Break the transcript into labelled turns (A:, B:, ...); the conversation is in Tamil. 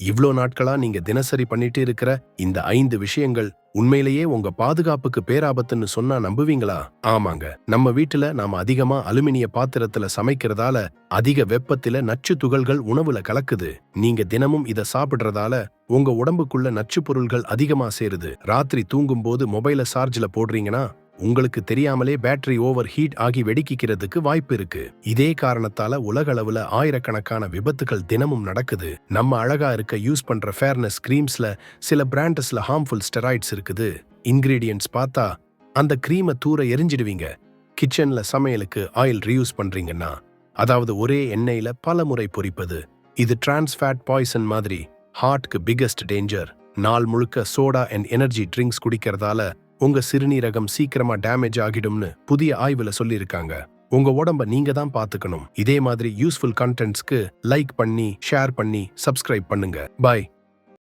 A: இவ்ளோ நாட்களா நீங்க தினசரி பண்ணிட்டு இருக்கிற இந்த ஐந்து விஷயங்கள் உண்மையிலேயே உங்க பாதுகாப்புக்கு பேராபத்துன்னு சொன்னா நம்புவீங்களா? ஆமாங்க. நம்ம வீட்டுல நாம அதிகமா அலுமினிய பாத்திரத்துல சமைக்கிறதால அதிக வெப்பத்தில நச்சு துகள்கள் உணவுல கலக்குது. நீங்க தினமும் இத சாப்பிடுறதால உங்க உடம்புக்குள்ள நச்சு பொருள்கள் அதிகமா சேருது. ராத்திரி தூங்கும்போது மொபைல சார்ஜ்ல போடுறீங்கன்னா உங்களுக்கு தெரியாமலே பேட்டரி ஓவர் ஹீட் ஆகி வெடிக்கிறதுக்கு வாய்ப்பு இருக்கு. இதே காரணத்தால உலகளவுல ஆயிரக்கணக்கான விபத்துகள் தினமும் நடக்குது. நம்ம அழகா இருக்க யூஸ் பண்ற ஃபேர்னஸ் கிரீம்ஸ்ல சில பிராண்டஸ்ல ஹார்ம்ஃபுல் ஸ்டெராய்ட்ஸ் இருக்குது. இன்கிரீடியன்ட்ஸ் பார்த்தா அந்த கிரீமை தூர எரிஞ்சிடுவீங்க. கிச்சன்ல சமையலுக்கு ஆயில் ரீயூஸ் பண்றீங்கன்னா அதாவது ஒரே எண்ணெயில பல முறை பொறிப்பது இது டிரான்ஸ்ஃபேட் பாய்சன் மாதிரி ஹார்ட்க்கு பிகெஸ்ட் டேஞ்சர் நாள் முழுக்க சோடா அண்ட் எனர்ஜி ட்ரிங்க்ஸ் குடிக்கிறதால உங்க சிறுநீரகம் சீக்கிரமா டேமேஜ் ஆகிடும்னு புதிய ஆய்வுல சொல்லியிருக்காங்க. உங்க உடம்ப நீங்க தான் பாத்துக்கணும். இதே மாதிரி யூஸ்ஃபுல் கண்டென்ட்ஸ்க்கு லைக் பண்ணி ஷேர் பண்ணி சப்ஸ்கிரைப் பண்ணுங்க. பாய்.